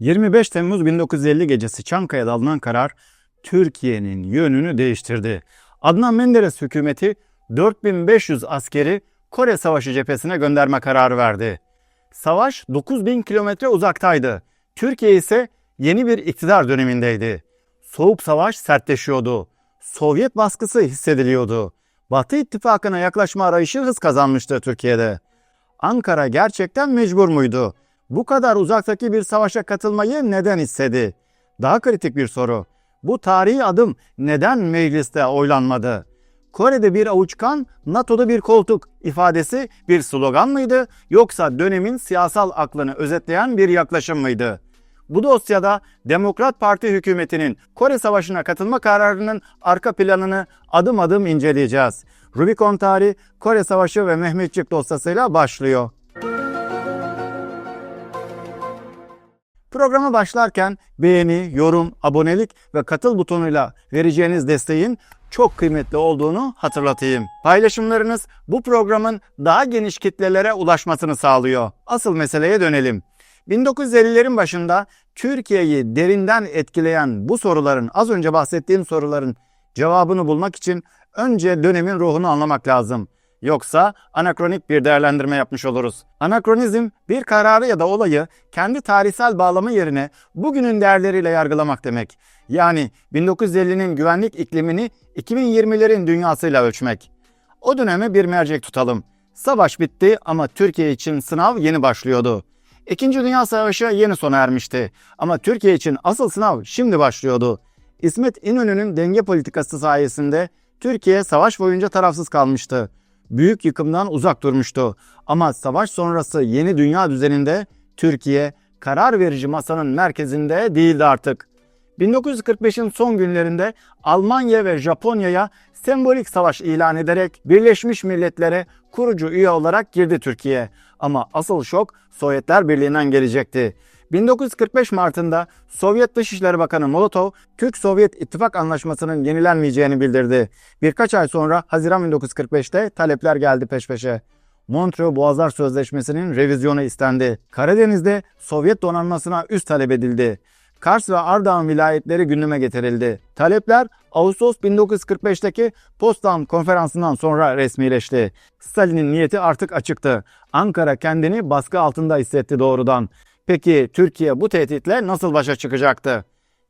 25 Temmuz 1950 gecesi Çankaya'da alınan karar Türkiye'nin yönünü değiştirdi. Adnan Menderes hükümeti 4500 askeri Kore Savaşı cephesine gönderme kararı verdi. Savaş 9000 kilometre uzaktaydı. Türkiye ise yeni bir iktidar dönemindeydi. Soğuk savaş sertleşiyordu. Sovyet baskısı hissediliyordu. Batı ittifakına yaklaşma arayışı hız kazanmıştı Türkiye'de. Ankara gerçekten mecbur muydu? Bu kadar uzaktaki bir savaşa katılmayı neden istedi? Daha kritik bir soru. Bu tarihi adım neden mecliste oylanmadı? Kore'de bir avuç kan, NATO'da bir koltuk ifadesi bir slogan mıydı yoksa dönemin siyasal aklını özetleyen bir yaklaşım mıydı? Bu dosyada Demokrat Parti hükümetinin Kore Savaşı'na katılma kararının arka planını adım adım inceleyeceğiz. Rubicon tarihi Kore Savaşı ve Mehmetçik dosyasıyla başlıyor. Programa başlarken beğeni, yorum, abonelik ve katıl butonuyla vereceğiniz desteğin çok kıymetli olduğunu hatırlatayım. Paylaşımlarınız bu programın daha geniş kitlelere ulaşmasını sağlıyor. Asıl meseleye dönelim. 1950'lerin başında Türkiye'yi derinden etkileyen bu soruların, az önce bahsettiğim soruların cevabını bulmak için önce dönemin ruhunu anlamak lazım. Yoksa anakronik bir değerlendirme yapmış oluruz. Anakronizm bir kararı ya da olayı kendi tarihsel bağlamı yerine bugünün değerleriyle yargılamak demek. Yani 1950'nin güvenlik iklimini 2020'lerin dünyasıyla ölçmek. O döneme bir mercek tutalım. Savaş bitti ama Türkiye için sınav yeni başlıyordu. İkinci Dünya Savaşı yeni sona ermişti. Ama Türkiye için asıl sınav şimdi başlıyordu. İsmet İnönü'nün denge politikası sayesinde Türkiye savaş boyunca tarafsız kalmıştı. Büyük yıkımdan uzak durmuştu. Ama savaş sonrası yeni dünya düzeninde Türkiye karar verici masanın merkezinde değildi artık. 1945'in son günlerinde Almanya ve Japonya'ya sembolik savaş ilan ederek Birleşmiş Milletler'e kurucu üye olarak girdi Türkiye. Ama asıl şok Sovyetler Birliği'nden gelecekti. 1945 Mart'ında Sovyet Dışişleri Bakanı Molotov, Türk-Sovyet İttifak Anlaşması'nın yenilenmeyeceğini bildirdi. Birkaç ay sonra Haziran 1945'te talepler geldi peş peşe. Montreux Boğazlar Sözleşmesi'nin revizyonu istendi. Karadeniz'de Sovyet donanmasına üst talep edildi. Kars ve Ardahan vilayetleri gündeme getirildi. Talepler Ağustos 1945'teki Potsdam konferansından sonra resmileşti. Stalin'in niyeti artık açıktı. Ankara kendini baskı altında hissetti doğrudan. Peki Türkiye bu tehditle nasıl başa çıkacaktı?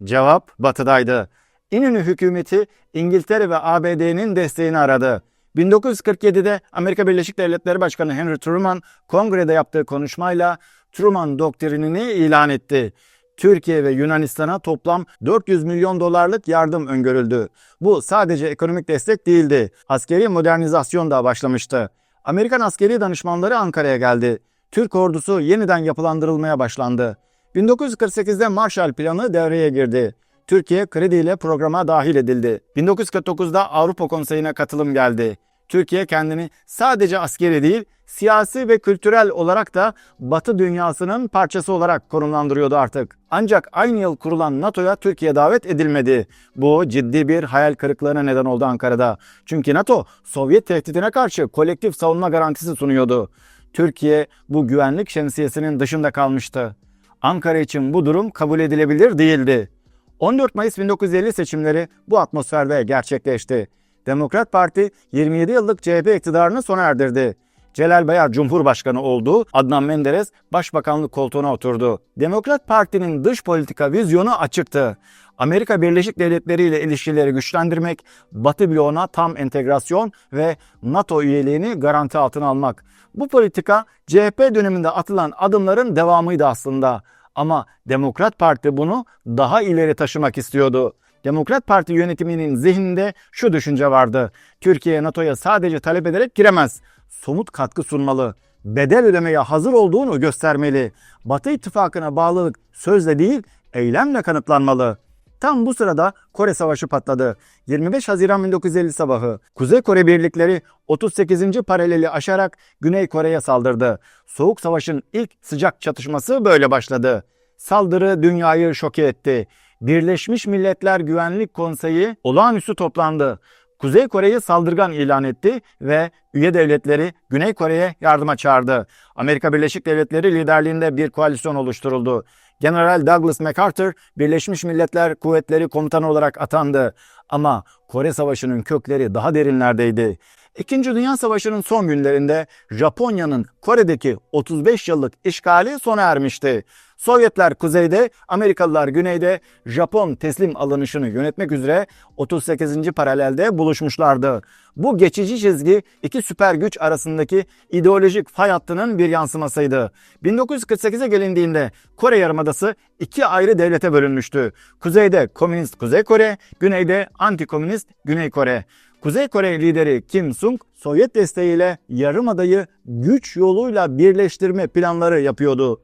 Cevap batıdaydı. İnönü hükümeti İngiltere ve ABD'nin desteğini aradı. 1947'de Amerika Birleşik Devletleri Başkanı Henry Truman kongrede yaptığı konuşmayla Truman doktrinini ilan etti. Türkiye ve Yunanistan'a toplam 400 milyon dolarlık yardım öngörüldü. Bu sadece ekonomik destek değildi. Askeri modernizasyon da başlamıştı. Amerikan askeri danışmanları Ankara'ya geldi. Türk ordusu yeniden yapılandırılmaya başlandı. 1948'de Marshall Planı devreye girdi. Türkiye krediyle programa dahil edildi. 1949'da Avrupa Konseyi'ne katılım geldi. Türkiye kendini sadece askeri değil, siyasi ve kültürel olarak da Batı dünyasının parçası olarak konumlandırıyordu artık. Ancak aynı yıl kurulan NATO'ya Türkiye davet edilmedi. Bu ciddi bir hayal kırıklığına neden oldu Ankara'da. Çünkü NATO Sovyet tehdidine karşı kolektif savunma garantisi sunuyordu. Türkiye bu güvenlik şemsiyesinin dışında kalmıştı. Ankara için bu durum kabul edilebilir değildi. 14 Mayıs 1950 seçimleri bu atmosferde gerçekleşti. Demokrat Parti 27 yıllık CHP iktidarını sona erdirdi. Celal Bayar Cumhurbaşkanı oldu, Adnan Menderes Başbakanlık koltuğuna oturdu. Demokrat Parti'nin dış politika vizyonu açıktı. Amerika Birleşik Devletleri ile ilişkileri güçlendirmek, Batı bloğuna tam entegrasyon ve NATO üyeliğini garanti altına almak. Bu politika CHP döneminde atılan adımların devamıydı aslında. Ama Demokrat Parti bunu daha ileri taşımak istiyordu. Demokrat Parti yönetiminin zihninde şu düşünce vardı. Türkiye NATO'ya sadece talep ederek giremez. Somut katkı sunmalı. Bedel ödemeye hazır olduğunu göstermeli. Batı ittifakına bağlılık sözle değil, eylemle kanıtlanmalı. Tam bu sırada Kore Savaşı patladı. 25 Haziran 1950 sabahı Kuzey Kore birlikleri 38. paraleli aşarak Güney Kore'ye saldırdı. Soğuk Savaş'ın ilk sıcak çatışması böyle başladı. Saldırı dünyayı şoke etti. Birleşmiş Milletler Güvenlik Konseyi olağanüstü toplandı. Kuzey Kore'yi saldırgan ilan etti ve üye devletleri Güney Kore'ye yardıma çağırdı. Amerika Birleşik Devletleri liderliğinde bir koalisyon oluşturuldu. General Douglas MacArthur Birleşmiş Milletler Kuvvetleri Komutanı olarak atandı. Ama Kore Savaşı'nın kökleri daha derinlerdeydi. İkinci Dünya Savaşı'nın son günlerinde Japonya'nın Kore'deki 35 yıllık işgali sona ermişti. Sovyetler kuzeyde, Amerikalılar güneyde Japon teslim alınışını yönetmek üzere 38. paralelde buluşmuşlardı. Bu geçici çizgi iki süper güç arasındaki ideolojik fay hattının bir yansımasıydı. 1948'e gelindiğinde Kore Yarımadası iki ayrı devlete bölünmüştü. Kuzeyde Komünist Kuzey Kore, güneyde Antikomünist Güney Kore. Kuzey Kore lideri Kim Sung, Sovyet desteğiyle Yarımada'yı güç yoluyla birleştirme planları yapıyordu.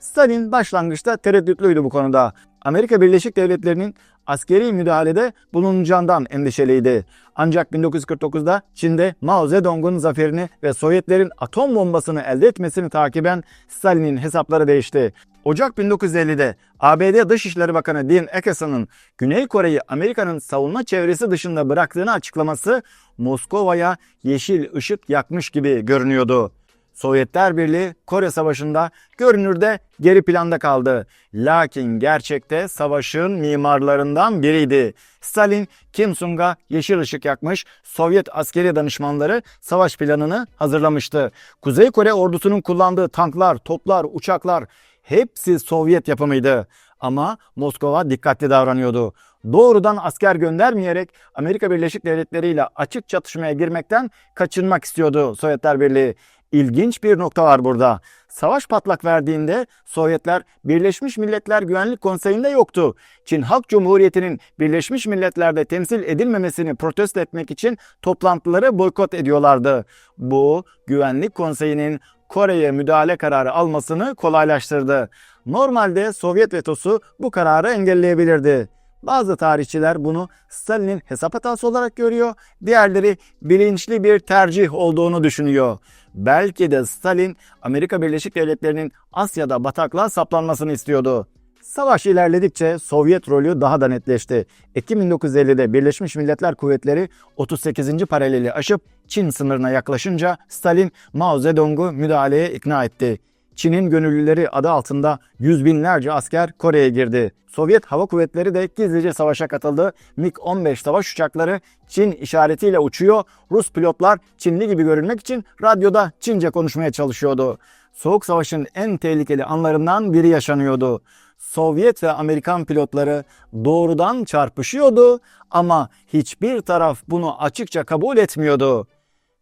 Stalin başlangıçta tereddütlüydü bu konuda. Amerika Birleşik Devletleri'nin askeri müdahalede bulunacağından endişeliydi. Ancak 1949'da Çin'de Mao Zedong'un zaferini ve Sovyetlerin atom bombasını elde etmesini takiben Stalin'in hesapları değişti. Ocak 1950'de ABD Dışişleri Bakanı Dean Akeson'un Güney Kore'yi Amerika'nın savunma çevresi dışında bıraktığını açıklaması Moskova'ya yeşil ışık yakmış gibi görünüyordu. Sovyetler Birliği Kore Savaşı'nda görünürde geri planda kaldı. Lakin gerçekte savaşın mimarlarından biriydi. Stalin Kim Sung'a yeşil ışık yakmış, Sovyet askeri danışmanları savaş planını hazırlamıştı. Kuzey Kore ordusunun kullandığı tanklar, toplar, uçaklar hepsi Sovyet yapımıydı. Ama Moskova dikkatli davranıyordu. Doğrudan asker göndermeyerek Amerika Birleşik Devletleri ile açık çatışmaya girmekten kaçınmak istiyordu Sovyetler Birliği. İlginç bir nokta var burada. Savaş patlak verdiğinde Sovyetler Birleşmiş Milletler Güvenlik Konseyi'nde yoktu. Çin Halk Cumhuriyeti'nin Birleşmiş Milletler'de temsil edilmemesini protesto etmek için toplantıları boykot ediyorlardı. Bu Güvenlik Konseyi'nin Kore'ye müdahale kararı almasını kolaylaştırdı. Normalde Sovyet vetosu bu kararı engelleyebilirdi. Bazı tarihçiler bunu Stalin'in hesap hatası olarak görüyor, diğerleri bilinçli bir tercih olduğunu düşünüyor. Belki de Stalin Amerika Birleşik Devletleri'nin Asya'da bataklığa saplanmasını istiyordu. Savaş ilerledikçe Sovyet rolü daha da netleşti. Ekim 1950'de Birleşmiş Milletler Kuvvetleri 38. paraleli aşıp Çin sınırına yaklaşınca Stalin Mao Zedong'u müdahaleye ikna etti. Çin'in gönüllüleri adı altında yüz binlerce asker Kore'ye girdi. Sovyet Hava Kuvvetleri de gizlice savaşa katıldı. MiG-15 savaş uçakları Çin işaretiyle uçuyor. Rus pilotlar Çinli gibi görünmek için radyoda Çince konuşmaya çalışıyordu. Soğuk Savaş'ın en tehlikeli anlarından biri yaşanıyordu. Sovyet ve Amerikan pilotları doğrudan çarpışıyordu ama hiçbir taraf bunu açıkça kabul etmiyordu.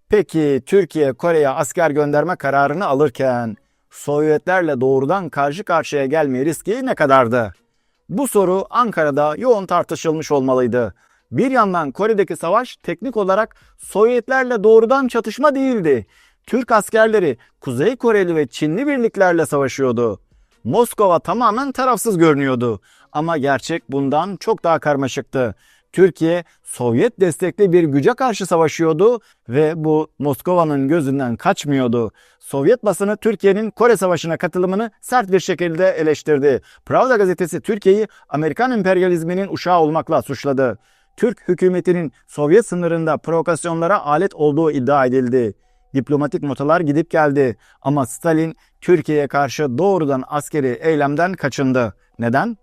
Peki Türkiye Kore'ye asker gönderme kararını alırken Sovyetlerle doğrudan karşı karşıya gelme riski ne kadardı? Bu soru Ankara'da yoğun tartışılmış olmalıydı. Bir yandan Kore'deki savaş teknik olarak Sovyetlerle doğrudan çatışma değildi. Türk askerleri Kuzey Koreli ve Çinli birliklerle savaşıyordu. Moskova tamamen tarafsız görünüyordu ama gerçek bundan çok daha karmaşıktı. Türkiye Sovyet destekli bir güce karşı savaşıyordu ve bu Moskova'nın gözünden kaçmıyordu. Sovyet basını Türkiye'nin Kore Savaşı'na katılımını sert bir şekilde eleştirdi. Pravda gazetesi Türkiye'yi Amerikan emperyalizminin uşağı olmakla suçladı. Türk hükümetinin Sovyet sınırında provokasyonlara alet olduğu iddia edildi. Diplomatik notalar gidip geldi ama Stalin Türkiye'ye karşı doğrudan askeri eylemden kaçındı. Neden?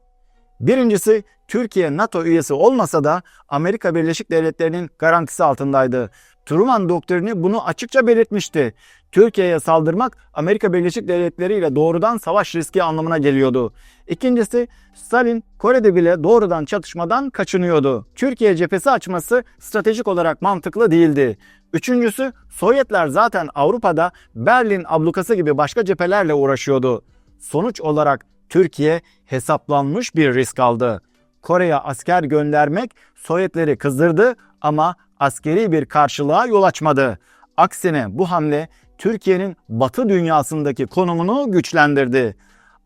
Birincisi Türkiye NATO üyesi olmasa da Amerika Birleşik Devletleri'nin garantisi altındaydı. Truman doktrini bunu açıkça belirtmişti. Türkiye'ye saldırmak Amerika Birleşik Devletleri ile doğrudan savaş riski anlamına geliyordu. İkincisi Stalin Kore'de bile doğrudan çatışmadan kaçınıyordu. Türkiye cephesi açması stratejik olarak mantıklı değildi. Üçüncüsü Sovyetler zaten Avrupa'da Berlin ablukası gibi başka cephelerle uğraşıyordu. Sonuç olarak Türkiye hesaplanmış bir risk aldı. Kore'ye asker göndermek Sovyetleri kızdırdı ama askeri bir karşılığa yol açmadı. Aksine bu hamle Türkiye'nin Batı dünyasındaki konumunu güçlendirdi.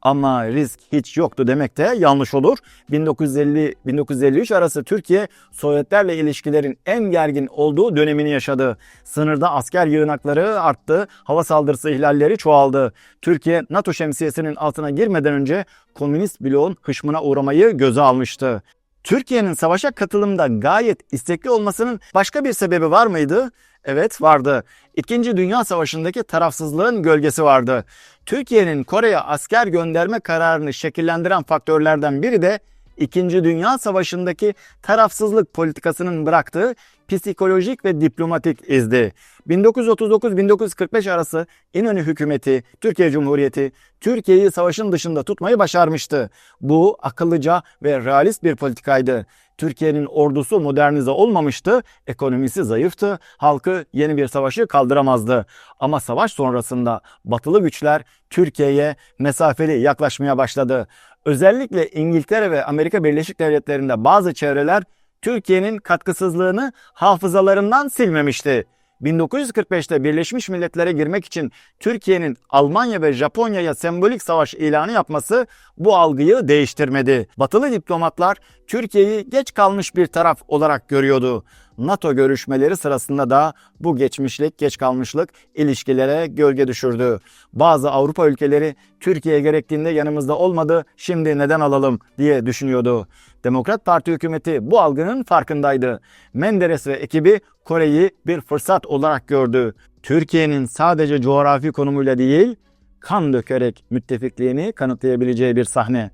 Ama risk hiç yoktu demek de yanlış olur. 1950-1953 arası Türkiye Sovyetlerle ilişkilerin en gergin olduğu dönemini yaşadı. Sınırda asker yığınakları arttı, hava saldırısı ihlalleri çoğaldı. Türkiye NATO şemsiyesinin altına girmeden önce komünist bloğun hışmına uğramayı göze almıştı. Türkiye'nin savaşa katılımda gayet istekli olmasının başka bir sebebi var mıydı? Evet vardı. İkinci Dünya Savaşı'ndaki tarafsızlığın gölgesi vardı. Türkiye'nin Kore'ye asker gönderme kararını şekillendiren faktörlerden biri de İkinci Dünya Savaşı'ndaki tarafsızlık politikasının bıraktığı psikolojik ve diplomatik izdi. 1939-1945 arası İnönü hükümeti, Türkiye Cumhuriyeti, Türkiye'yi savaşın dışında tutmayı başarmıştı. Bu akıllıca ve realist bir politikaydı. Türkiye'nin ordusu modernize olmamıştı, ekonomisi zayıftı, halkı yeni bir savaşı kaldıramazdı. Ama savaş sonrasında batılı güçler Türkiye'ye mesafeli yaklaşmaya başladı. Özellikle İngiltere ve Amerika Birleşik Devletleri'nde bazı çevreler Türkiye'nin katkısızlığını hafızalarından silmemişti. 1945'te Birleşmiş Milletler'e girmek için Türkiye'nin Almanya ve Japonya'ya sembolik savaş ilanı yapması bu algıyı değiştirmedi. Batılı diplomatlar Türkiye'yi geç kalmış bir taraf olarak görüyordu. NATO görüşmeleri sırasında da bu geçmişlik, geç kalmışlık ilişkilere gölge düşürdü. Bazı Avrupa ülkeleri Türkiye gerektiğinde yanımızda olmadı, şimdi neden alalım diye düşünüyordu. Demokrat Parti hükümeti bu algının farkındaydı. Menderes ve ekibi Kore'yi bir fırsat olarak gördü. Türkiye'nin sadece coğrafi konumuyla değil, kan dökerek müttefikliğini kanıtlayabileceği bir sahne.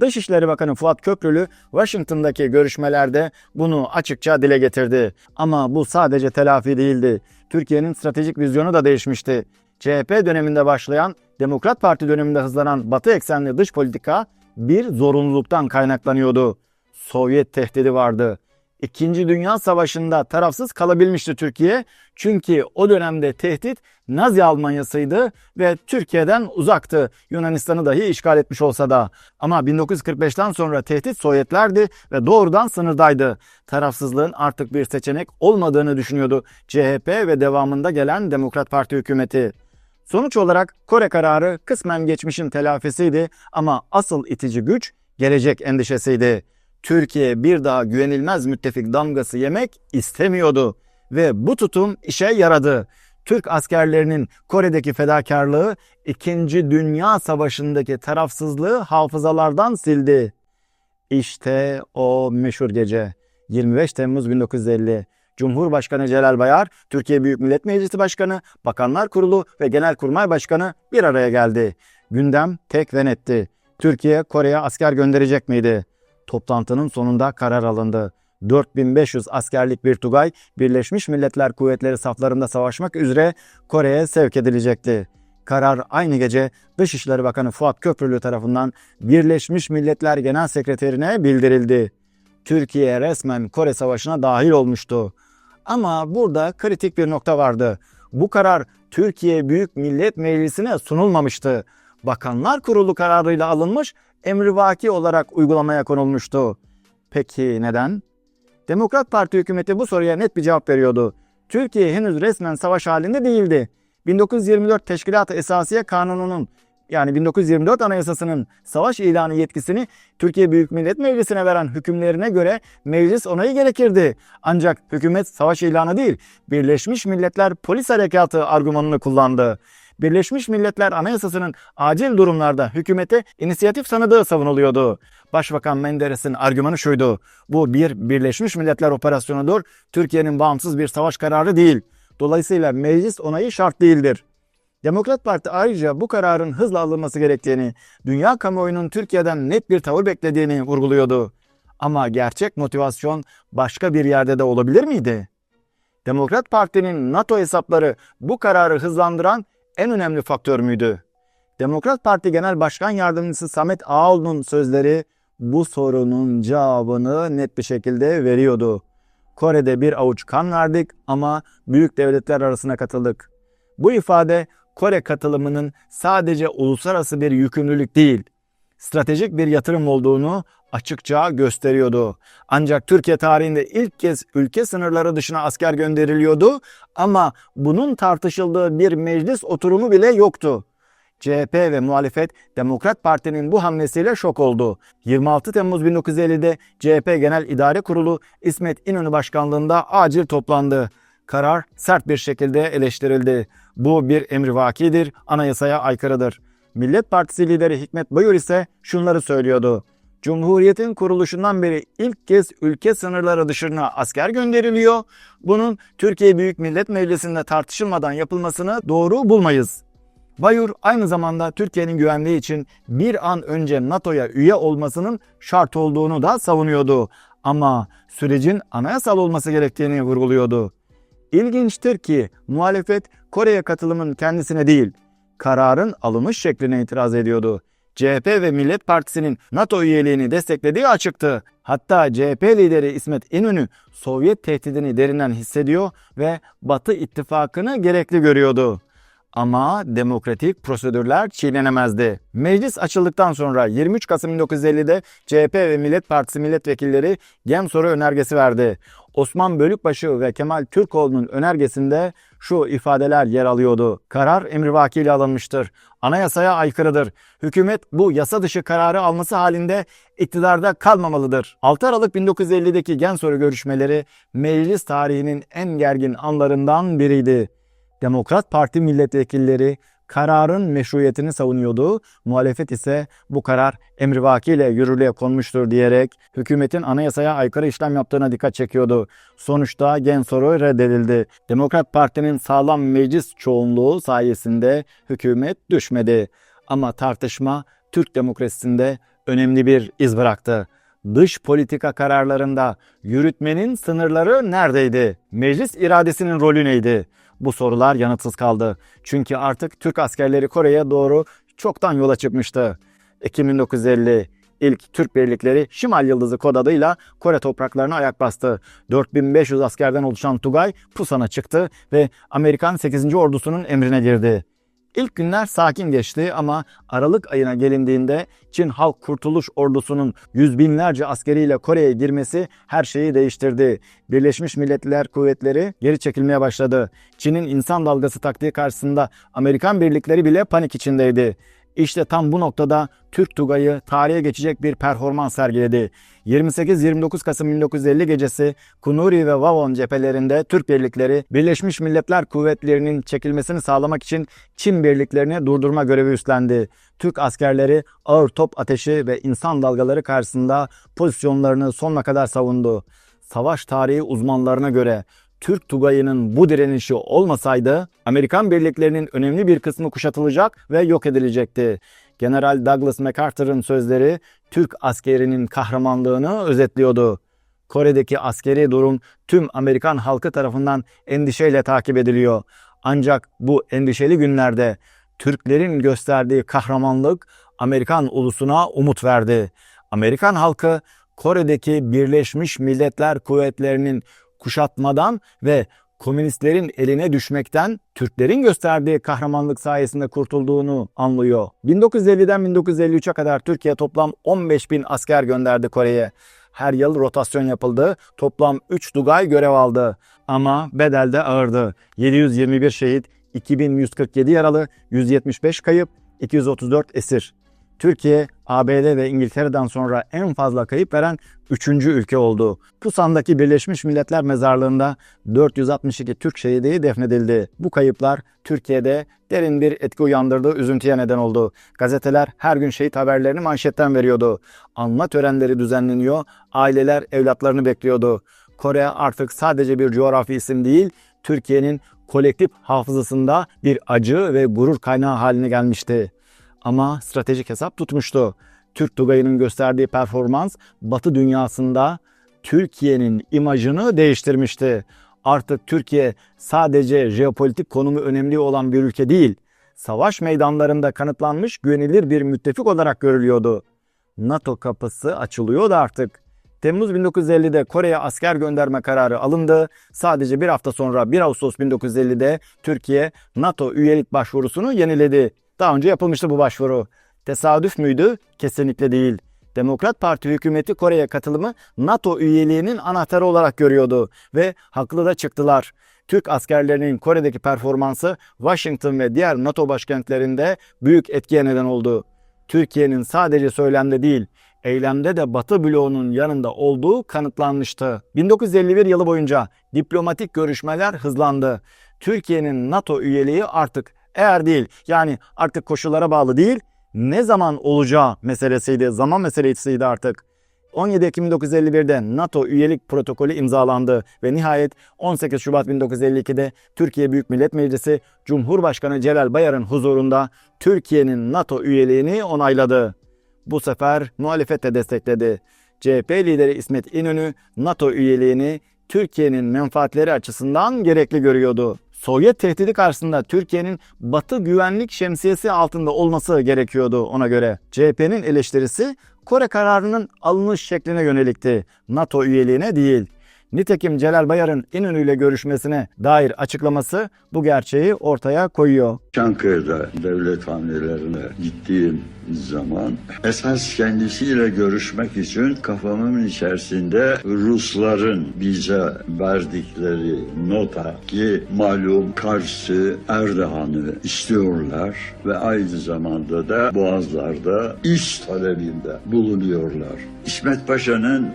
Dışişleri Bakanı Fuat Köprülü Washington'daki görüşmelerde bunu açıkça dile getirdi. Ama bu sadece telafi değildi. Türkiye'nin stratejik vizyonu da değişmişti. CHP döneminde başlayan, Demokrat Parti döneminde hızlanan Batı eksenli dış politika bir zorunluluktan kaynaklanıyordu. Sovyet tehdidi vardı. İkinci Dünya Savaşı'nda tarafsız kalabilmişti Türkiye. Çünkü o dönemde tehdit Nazi Almanyası'ydı ve Türkiye'den uzaktı. Yunanistan'ı dahi işgal etmiş olsa da. Ama 1945'ten sonra tehdit Sovyetlerdi ve doğrudan sınırdaydı. Tarafsızlığın artık bir seçenek olmadığını düşünüyordu CHP ve devamında gelen Demokrat Parti hükümeti. Sonuç olarak Kore kararı kısmen geçmişin telafisiydi ama asıl itici güç gelecek endişesiydi. Türkiye bir daha güvenilmez müttefik damgası yemek istemiyordu ve bu tutum işe yaradı. Türk askerlerinin Kore'deki fedakarlığı 2. Dünya Savaşı'ndaki tarafsızlığı hafızalardan sildi. İşte o meşhur gece 25 Temmuz 1950 Cumhurbaşkanı Celal Bayar, Türkiye Büyük Millet Meclisi Başkanı, Bakanlar Kurulu ve Genelkurmay Başkanı bir araya geldi. Gündem tek ve netti. Türkiye Kore'ye asker gönderecek miydi? Toplantının sonunda karar alındı. 4500 askerlik bir Tugay Birleşmiş Milletler Kuvvetleri saflarında savaşmak üzere Kore'ye sevk edilecekti. Karar aynı gece Dışişleri Bakanı Fuat Köprülü tarafından Birleşmiş Milletler Genel Sekreterine bildirildi. Türkiye resmen Kore Savaşı'na dahil olmuştu. Ama burada kritik bir nokta vardı. Bu karar Türkiye Büyük Millet Meclisi'ne sunulmamıştı. Bakanlar Kurulu kararıyla alınmış, emrivaki olarak uygulamaya konulmuştu. Peki neden? Demokrat Parti hükümeti bu soruya net bir cevap veriyordu. Türkiye henüz resmen savaş halinde değildi. 1924 Teşkilat-ı Esasiye Kanunu'nun yani 1924 Anayasası'nın savaş ilanı yetkisini Türkiye Büyük Millet Meclisi'ne veren hükümlerine göre meclis onayı gerekirdi. Ancak hükümet savaş ilanı değil, Birleşmiş Milletler Polis Harekatı argümanını kullandı. Birleşmiş Milletler Anayasası'nın acil durumlarda hükümete inisiyatif tanıdığı savunuluyordu. Başbakan Menderes'in argümanı şuydu. Bu bir Birleşmiş Milletler operasyonudur. Türkiye'nin bağımsız bir savaş kararı değil. Dolayısıyla meclis onayı şart değildir. Demokrat Parti ayrıca bu kararın hızla alınması gerektiğini, dünya kamuoyunun Türkiye'den net bir tavır beklediğini vurguluyordu. Ama gerçek motivasyon başka bir yerde de olabilir miydi? Demokrat Parti'nin NATO hesapları bu kararı hızlandıran en önemli faktör müydü? Demokrat Parti Genel Başkan Yardımcısı Samet Ağoğlu'nun sözleri bu sorunun cevabını net bir şekilde veriyordu. Kore'de bir avuç kan verdik ama büyük devletler arasına katıldık. Bu ifade Kore katılımının sadece uluslararası bir yükümlülük değil, stratejik bir yatırım olduğunu açıkça gösteriyordu. Ancak Türkiye tarihinde ilk kez ülke sınırları dışına asker gönderiliyordu ama bunun tartışıldığı bir meclis oturumu bile yoktu. CHP ve muhalefet Demokrat Parti'nin bu hamlesiyle şok oldu. 26 Temmuz 1950'de CHP Genel İdare Kurulu İsmet İnönü Başkanlığında acil toplandı. Karar sert bir şekilde eleştirildi. Bu bir emrivakidir, anayasaya aykırıdır. Millet Partisi lideri Hikmet Bayur ise şunları söylüyordu. Cumhuriyetin kuruluşundan beri ilk kez ülke sınırları dışına asker gönderiliyor. Bunun Türkiye Büyük Millet Meclisi'nde tartışılmadan yapılmasını doğru bulmayız. Bayur aynı zamanda Türkiye'nin güvenliği için bir an önce NATO'ya üye olmasının şart olduğunu da savunuyordu. Ama sürecin anayasal olması gerektiğini vurguluyordu. İlginçtir ki muhalefet Kore'ye katılımın kendisine değil, kararın alınmış şekline itiraz ediyordu. CHP ve Millet Partisi'nin NATO üyeliğini desteklediği açıktı. Hatta CHP lideri İsmet İnönü Sovyet tehdidini derinden hissediyor ve Batı ittifakını gerekli görüyordu. Ama demokratik prosedürler çiğnenemezdi. Meclis açıldıktan sonra 23 Kasım 1950'de CHP ve Millet Partisi milletvekilleri gem soru önergesi verdi. Osman Bölükbaşı ve Kemal Türkoğlu'nun önergesinde şu ifadeler yer alıyordu. Karar emrivaki ile alınmıştır. Anayasaya aykırıdır. Hükümet bu yasa dışı kararı alması halinde iktidarda kalmamalıdır. 6 Aralık 1950'deki gen soru görüşmeleri meclis tarihinin en gergin anlarından biriydi. Demokrat Parti milletvekilleri kararın meşruiyetini savunuyordu. Muhalefet ise bu karar emrivaki ile yürürlüğe konmuştur diyerek hükümetin anayasaya aykırı işlem yaptığına dikkat çekiyordu. Sonuçta gen soru reddedildi. Demokrat Parti'nin sağlam meclis çoğunluğu sayesinde hükümet düşmedi. Ama tartışma Türk demokrasisinde önemli bir iz bıraktı. Dış politika kararlarında yürütmenin sınırları neredeydi? Meclis iradesinin rolü neydi? Bu sorular yanıtsız kaldı. Çünkü artık Türk askerleri Kore'ye doğru çoktan yola çıkmıştı. Ekim 1950 ilk Türk birlikleri Şimal Yıldızı kod adıyla Kore topraklarına ayak bastı. 4500 askerden oluşan Tugay Pusan'a çıktı ve Amerikan 8. ordusunun emrine girdi. İlk günler sakin geçti ama Aralık ayına gelindiğinde Çin Halk Kurtuluş Ordusu'nun yüz binlerce askeriyle Kore'ye girmesi her şeyi değiştirdi. Birleşmiş Milletler Kuvvetleri geri çekilmeye başladı. Çin'in insan dalgası taktiği karşısında Amerikan birlikleri bile panik içindeydi. İşte tam bu noktada Türk Tugay'ı tarihe geçecek bir performans sergiledi. 28-29 Kasım 1950 gecesi Kunuri ve Wawon cephelerinde Türk birlikleri Birleşmiş Milletler Kuvvetleri'nin çekilmesini sağlamak için Çin birliklerini durdurma görevi üstlendi. Türk askerleri ağır top ateşi ve insan dalgaları karşısında pozisyonlarını sonuna kadar savundu. Savaş tarihi uzmanlarına göre Türk Tugayı'nın bu direnişi olmasaydı Amerikan birliklerinin önemli bir kısmı kuşatılacak ve yok edilecekti. General Douglas MacArthur'ın sözleri Türk askerinin kahramanlığını özetliyordu. Kore'deki askeri durum tüm Amerikan halkı tarafından endişeyle takip ediliyor. Ancak bu endişeli günlerde Türklerin gösterdiği kahramanlık Amerikan ulusuna umut verdi. Amerikan halkı Kore'deki Birleşmiş Milletler Kuvvetleri'nin kuşatmadan ve komünistlerin eline düşmekten Türklerin gösterdiği kahramanlık sayesinde kurtulduğunu anlıyor. 1950'den 1953'e kadar Türkiye toplam 15 bin asker gönderdi Kore'ye. Her yıl rotasyon yapıldı. Toplam 3 Dugay görev aldı. Ama bedel de ağırdı. 721 şehit, 2147 yaralı, 175 kayıp, 234 esir. Türkiye, ABD ve İngiltere'den sonra en fazla kayıp veren 3. ülke oldu. Pusan'daki Birleşmiş Milletler Mezarlığı'nda 462 Türk şehidi defnedildi. Bu kayıplar Türkiye'de derin bir etki uyandırdığı üzüntüye neden oldu. Gazeteler her gün şehit haberlerini manşetten veriyordu. Anma törenleri düzenleniyor, aileler evlatlarını bekliyordu. Kore artık sadece bir coğrafi isim değil, Türkiye'nin kolektif hafızasında bir acı ve gurur kaynağı haline gelmişti ama stratejik hesap tutmuştu. Türk Tugayı'nın gösterdiği performans Batı dünyasında Türkiye'nin imajını değiştirmişti. Artık Türkiye sadece jeopolitik konumu önemli olan bir ülke değil, savaş meydanlarında kanıtlanmış güvenilir bir müttefik olarak görülüyordu. NATO kapısı açılıyordu artık. Temmuz 1950'de Kore'ye asker gönderme kararı alındı. Sadece bir hafta sonra 1 Ağustos 1950'de Türkiye NATO üyelik başvurusunu yeniledi. Daha önce yapılmıştı bu başvuru. Tesadüf müydü? Kesinlikle değil. Demokrat Parti hükümeti Kore'ye katılımı NATO üyeliğinin anahtarı olarak görüyordu ve haklı da çıktılar. Türk askerlerinin Kore'deki performansı Washington ve diğer NATO başkentlerinde büyük etkiye neden oldu. Türkiye'nin sadece söylemde değil, eylemde de Batı bloğunun yanında olduğu kanıtlanmıştı. 1951 yılı boyunca diplomatik görüşmeler hızlandı. Türkiye'nin NATO üyeliği artık eğer değil yani artık koşullara bağlı değil ne zaman olacağı meselesiydi, zaman meselesiydi artık. 17 Ekim 1951'de NATO üyelik protokolü imzalandı ve nihayet 18 Şubat 1952'de Türkiye Büyük Millet Meclisi Cumhurbaşkanı Celal Bayar'ın huzurunda Türkiye'nin NATO üyeliğini onayladı. Bu sefer muhalefet de destekledi. CHP lideri İsmet İnönü NATO üyeliğini Türkiye'nin menfaatleri açısından gerekli görüyordu. Sovyet tehdidi karşısında Türkiye'nin Batı güvenlik şemsiyesi altında olması gerekiyordu ona göre. CHP'nin eleştirisi Kore kararının alınış şekline yönelikti. NATO üyeliğine değil. Nitekim Celal Bayar'ın İnönü görüşmesine dair açıklaması bu gerçeği ortaya koyuyor. Çankaya'da devlet hamlelerine gittiğim zaman esas kendisiyle görüşmek için kafamın içerisinde Rusların bize verdikleri nota ki malum karşı Erdoğan'ı istiyorlar ve aynı zamanda da Boğazlar'da iş talebinde bulunuyorlar. İsmet Paşa'nın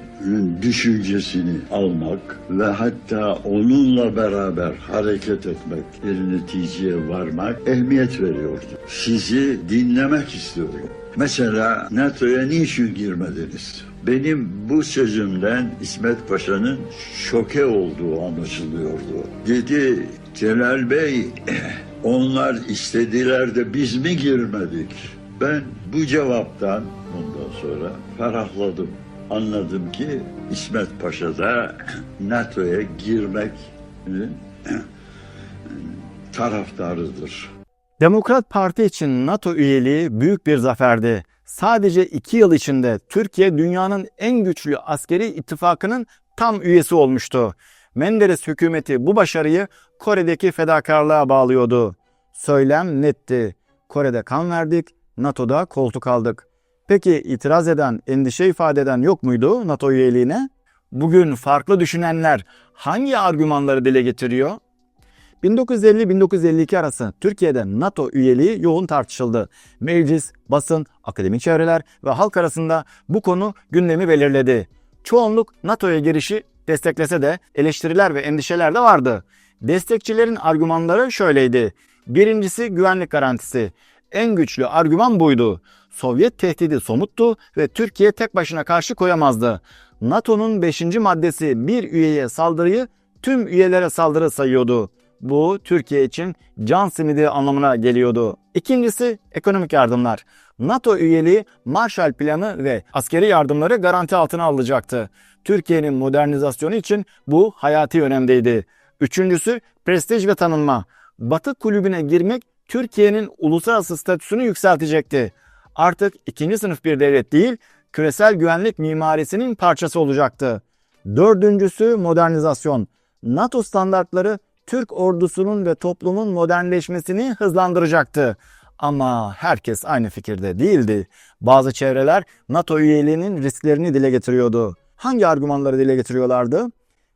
düşüncesini almak ve hatta onunla beraber hareket etmek, bir neticeye varmak ehemmiyet veriyordu. Sizi dinlemek istiyorum. Mesela NATO'ya niçin girmediniz? Benim bu sözümden İsmet Paşa'nın şoke olduğu anlaşılıyordu. Dedi Celal Bey onlar istediler de biz mi girmedik? Ben bu cevaptan ondan sonra ferahladım. Anladım ki İsmet Paşa da NATO'ya girmek taraftarıdır. Demokrat Parti için NATO üyeliği büyük bir zaferdi. Sadece iki yıl içinde Türkiye dünyanın en güçlü askeri ittifakının tam üyesi olmuştu. Menderes hükümeti bu başarıyı Kore'deki fedakarlığa bağlıyordu. Söylem netti. Kore'de kan verdik, NATO'da koltuk aldık. Peki itiraz eden, endişe ifade eden yok muydu NATO üyeliğine? Bugün farklı düşünenler hangi argümanları dile getiriyor? 1950-1952 arası Türkiye'de NATO üyeliği yoğun tartışıldı. Meclis, basın, akademik çevreler ve halk arasında bu konu gündemi belirledi. Çoğunluk NATO'ya girişi desteklese de eleştiriler ve endişeler de vardı. Destekçilerin argümanları şöyleydi. Birincisi güvenlik garantisi. En güçlü argüman buydu. Sovyet tehdidi somuttu ve Türkiye tek başına karşı koyamazdı. NATO'nun 5. maddesi bir üyeye saldırıyı tüm üyelere saldırı sayıyordu. Bu Türkiye için can simidi anlamına geliyordu. İkincisi ekonomik yardımlar. NATO üyeliği Marshall Planı ve askeri yardımları garanti altına alınacaktı. Türkiye'nin modernizasyonu için bu hayati önemdeydi. Üçüncüsü prestij ve tanınma. Batı kulübüne girmek Türkiye'nin uluslararası statüsünü yükseltecekti. Artık ikinci sınıf bir devlet değil, küresel güvenlik mimarisinin parçası olacaktı. Dördüncüsü modernizasyon. NATO standartları Türk ordusunun ve toplumun modernleşmesini hızlandıracaktı. Ama herkes aynı fikirde değildi. Bazı çevreler NATO üyeliğinin risklerini dile getiriyordu. Hangi argümanları dile getiriyorlardı?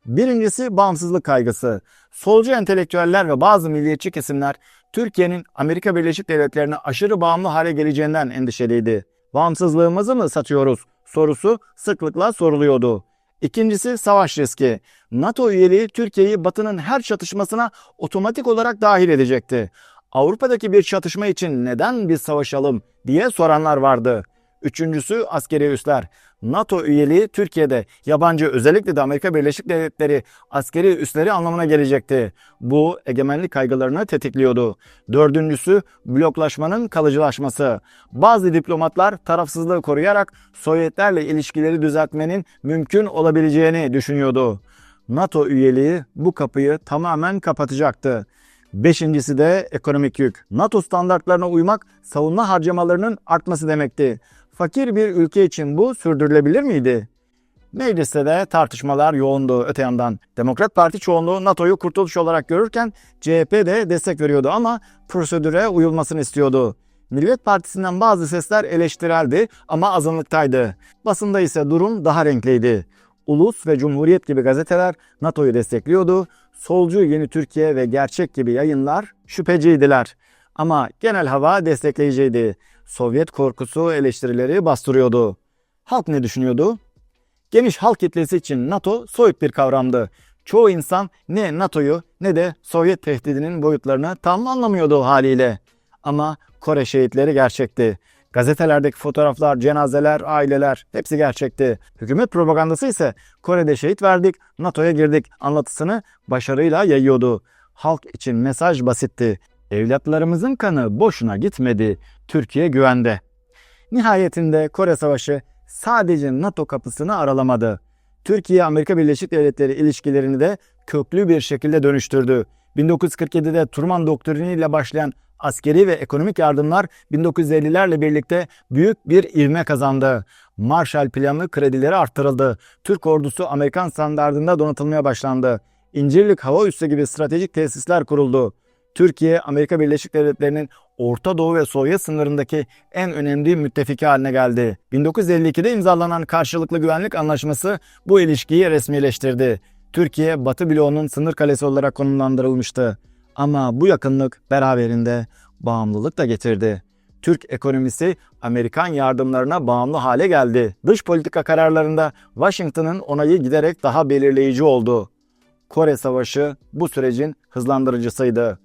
Birincisi bağımsızlık kaygısı. Solcu entelektüeller ve bazı milliyetçi kesimler Türkiye'nin Amerika Birleşik Devletleri'ne aşırı bağımlı hale geleceğinden endişeliydi. Bağımsızlığımızı mı satıyoruz sorusu sıklıkla soruluyordu. İkincisi savaş riski. NATO üyeliği Türkiye'yi Batı'nın her çatışmasına otomatik olarak dahil edecekti. Avrupa'daki bir çatışma için neden biz savaşalım diye soranlar vardı. Üçüncüsü askeri üsler. NATO üyeliği Türkiye'de yabancı özellikle de Amerika Birleşik Devletleri askeri üsleri anlamına gelecekti. Bu egemenlik kaygılarını tetikliyordu. Dördüncüsü bloklaşmanın kalıcılaşması. Bazı diplomatlar tarafsızlığı koruyarak Sovyetlerle ilişkileri düzeltmenin mümkün olabileceğini düşünüyordu. NATO üyeliği bu kapıyı tamamen kapatacaktı. Beşincisi de ekonomik yük. NATO standartlarına uymak savunma harcamalarının artması demekti. Fakir bir ülke için bu sürdürülebilir miydi? Mecliste de tartışmalar yoğundu öte yandan. Demokrat Parti çoğunluğu NATO'yu kurtuluş olarak görürken CHP de destek veriyordu ama prosedüre uyulmasını istiyordu. Millet Partisi'nden bazı sesler eleştireldi ama azınlıktaydı. Basında ise durum daha renkliydi. Ulus ve Cumhuriyet gibi gazeteler NATO'yu destekliyordu. Solcu Yeni Türkiye ve Gerçek gibi yayınlar şüpheciydiler. Ama genel hava destekleyiciydi. Sovyet korkusu eleştirileri bastırıyordu. Halk ne düşünüyordu? Geniş halk kitlesi için NATO soyut bir kavramdı. Çoğu insan ne NATO'yu ne de Sovyet tehdidinin boyutlarını tam anlamıyordu haliyle. Ama Kore şehitleri gerçekti. Gazetelerdeki fotoğraflar, cenazeler, aileler hepsi gerçekti. Hükümet propagandası ise Kore'de şehit verdik, NATO'ya girdik anlatısını başarıyla yayıyordu. Halk için mesaj basitti. Evlatlarımızın kanı boşuna gitmedi. Türkiye güvende. Nihayetinde Kore Savaşı sadece NATO kapısını aralamadı. Türkiye Amerika Birleşik Devletleri ilişkilerini de köklü bir şekilde dönüştürdü. 1947'de Truman doktriniyle başlayan askeri ve ekonomik yardımlar 1950'lerle birlikte büyük bir ivme kazandı. Marshall Planı kredileri arttırıldı. Türk ordusu Amerikan standartında donatılmaya başlandı. İncirlik Hava Üssü gibi stratejik tesisler kuruldu. Türkiye, Amerika Birleşik Devletleri'nin Orta Doğu ve Sovyet sınırındaki en önemli müttefiki haline geldi. 1952'de imzalanan karşılıklı güvenlik anlaşması bu ilişkiyi resmileştirdi. Türkiye, Batı bloğunun sınır kalesi olarak konumlandırılmıştı. Ama bu yakınlık beraberinde bağımlılık da getirdi. Türk ekonomisi Amerikan yardımlarına bağımlı hale geldi. Dış politika kararlarında Washington'ın onayı giderek daha belirleyici oldu. Kore Savaşı bu sürecin hızlandırıcısıydı.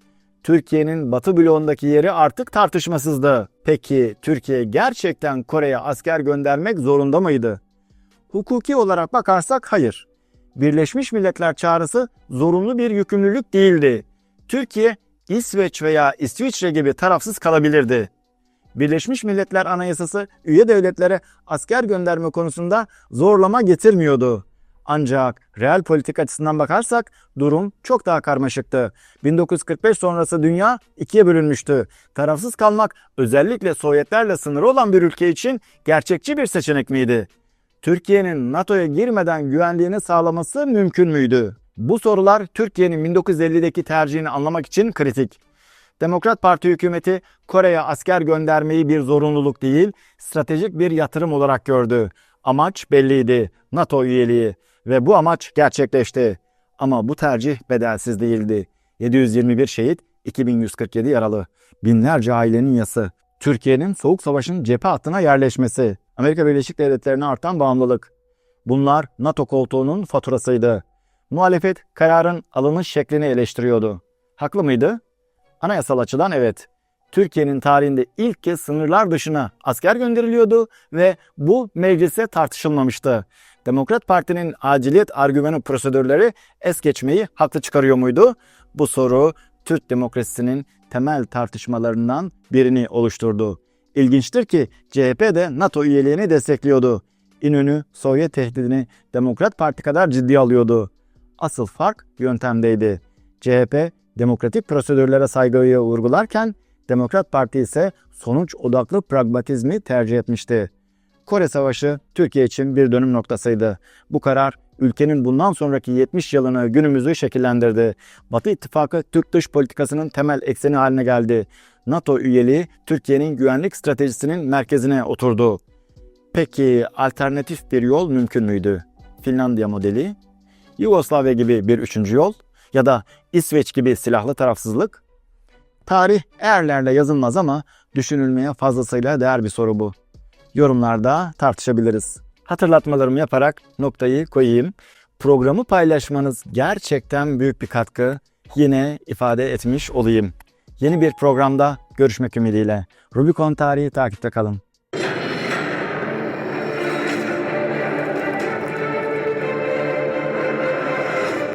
Türkiye'nin Batı bloğundaki yeri artık tartışmasızdı. Peki Türkiye gerçekten Kore'ye asker göndermek zorunda mıydı? Hukuki olarak bakarsak hayır. Birleşmiş Milletler çağrısı zorunlu bir yükümlülük değildi. Türkiye İsveç veya İsviçre gibi tarafsız kalabilirdi. Birleşmiş Milletler Anayasası üye devletlere asker gönderme konusunda zorlama getirmiyordu. Ancak real politik açısından bakarsak durum çok daha karmaşıktı. 1945 sonrası dünya ikiye bölünmüştü. Tarafsız kalmak özellikle Sovyetlerle sınırı olan bir ülke için gerçekçi bir seçenek miydi? Türkiye'nin NATO'ya girmeden güvenliğini sağlaması mümkün müydü? Bu sorular Türkiye'nin 1950'deki tercihini anlamak için kritik. Demokrat Parti hükümeti Kore'ye asker göndermeyi bir zorunluluk değil, stratejik bir yatırım olarak gördü. Amaç belliydi, NATO üyeliği ve bu amaç gerçekleşti. Ama bu tercih bedelsiz değildi. 721 şehit, 2147 yaralı, binlerce ailenin yası, Türkiye'nin Soğuk Savaş'ın cephe hattına yerleşmesi, Amerika Birleşik Devletleri'ne artan bağımlılık. Bunlar NATO koltuğunun faturasıydı. Muhalefet kararın alınış şeklini eleştiriyordu. Haklı mıydı? Anayasal açıdan evet. Türkiye'nin tarihinde ilk kez sınırlar dışına asker gönderiliyordu ve bu meclise tartışılmamıştı. Demokrat Parti'nin aciliyet argümanı prosedürleri es geçmeyi haklı çıkarıyor muydu? Bu soru Türk demokrasisinin temel tartışmalarından birini oluşturdu. İlginçtir ki CHP de NATO üyeliğini destekliyordu. İnönü Sovyet tehdidini Demokrat Parti kadar ciddi alıyordu. Asıl fark yöntemdeydi. CHP demokratik prosedürlere saygıyı vurgularken Demokrat Parti ise sonuç odaklı pragmatizmi tercih etmişti. Kore Savaşı Türkiye için bir dönüm noktasıydı. Bu karar ülkenin bundan sonraki 70 yılını günümüzü şekillendirdi. Batı İttifakı Türk dış politikasının temel ekseni haline geldi. NATO üyeliği Türkiye'nin güvenlik stratejisinin merkezine oturdu. Peki alternatif bir yol mümkün müydü? Finlandiya modeli, Yugoslavya gibi bir üçüncü yol ya da İsveç gibi silahlı tarafsızlık? Tarih eğerlerle yazılmaz ama düşünülmeye fazlasıyla değer bir soru bu. Yorumlarda tartışabiliriz. Hatırlatmalarımı yaparak noktayı koyayım. Programı paylaşmanız gerçekten büyük bir katkı. Yine ifade etmiş olayım. Yeni bir programda görüşmek ümidiyle. Rubicon tarihi takipte kalın.